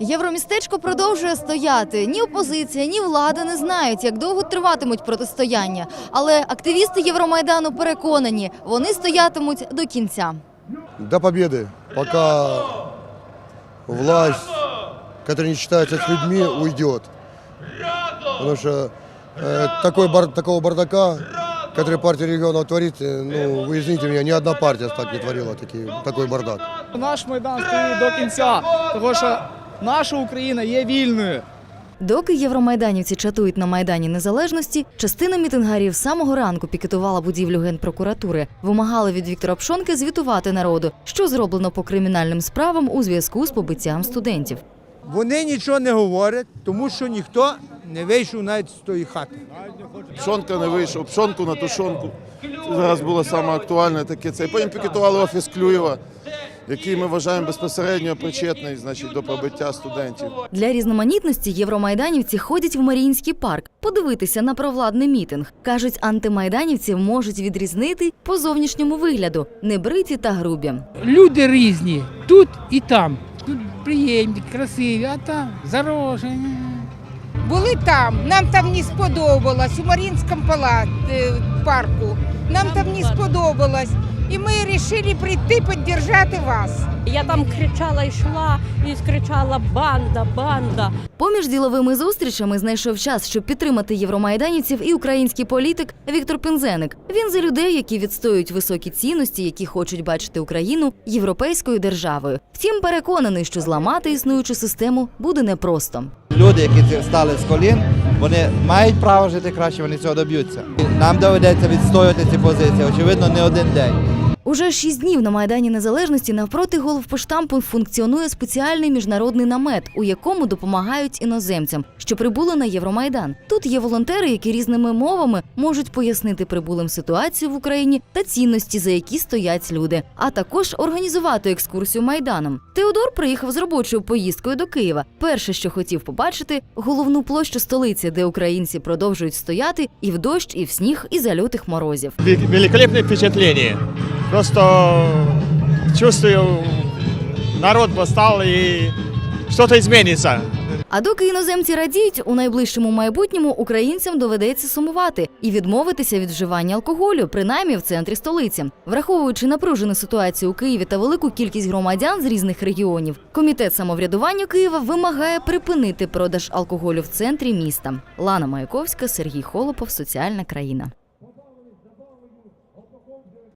Євромістечко продовжує стояти. Ні опозиція, ні влада не знають, як довго триватимуть протистояння. Але активісти Євромайдану переконані, вони стоятимуть до кінця. До победы, пока власть, которая не считается с людьми, уйдет. Потому что э, такой бар- такого бардака, который партия регионов творит, э, ну, вы извините меня, ни одна партия так не творила такие, такой бардак. Наш майдан стоїть до кінця, тому що наша Україна є вільною. Доки євромайданівці чатують на майдані незалежності, частина мітингарів самого ранку пікетувала будівлю генпрокуратури, вимагали від Віктора Пшонки звітувати народу, що зроблено по кримінальним справам у зв'язку з побиттям студентів. Вони нічого не говорять, тому що ніхто не вийшов навіть з тої хати. Пшонка не вийшов, пшонку на тушонку. Це зараз було саме актуальне таке. Це потім пікетували офіс Клюєва, який ми вважаємо безпосередньо причетний значить, до побиття студентів. Для різноманітності євромайданівці ходять в Маріїнський парк подивитися на провладний мітинг. кажуть, антимайданівців можуть відрізнити по зовнішньому вигляду небриті та грубі. люди різні, тут і там. Тут приємні, красиві, а там зарожені. Були там, нам там не сподобалось, у Марінському пала- е, парку. Нам там не сподобалось. І ми вирішили прийти підтримати вас. Я там кричала, йшла і скричала банда, банда. Поміж діловими зустрічами знайшов час, щоб підтримати євромайданівців і український політик Віктор Пінзеник. Він за людей, які відстоюють високі цінності, які хочуть бачити Україну європейською державою. Втім, переконаний, що зламати існуючу систему буде непросто. Люди, які стали з колін, вони мають право жити краще, вони цього доб'ються. Нам доведеться відстоювати ці позиції, очевидно, не один день. Уже шість днів на майдані незалежності навпроти головпоштампу функціонує спеціальний міжнародний намет, у якому допомагають іноземцям, що прибули на Євромайдан. Тут є волонтери, які різними мовами можуть пояснити прибулим ситуацію в Україні та цінності, за які стоять люди, а також організувати екскурсію майданом. Теодор приїхав з робочою поїздкою до Києва. Перше, що хотів побачити, головну площу столиці, де українці продовжують стояти і в дощ, і в сніг, і за лютих морозів. великолепное впечатление. Просто чувствую, народ восстал и что-то изменится. А доки іноземці радіють, у найближчому майбутньому українцям доведеться сумувати і відмовитися від вживання алкоголю, принаймні в центрі столиці. Враховуючи напружену ситуацію у Києві та велику кількість громадян з різних регіонів, комітет самоврядування Києва вимагає припинити продаж алкоголю в центрі міста. Лана Маяковська, Сергій Холопов, Соціальна країна.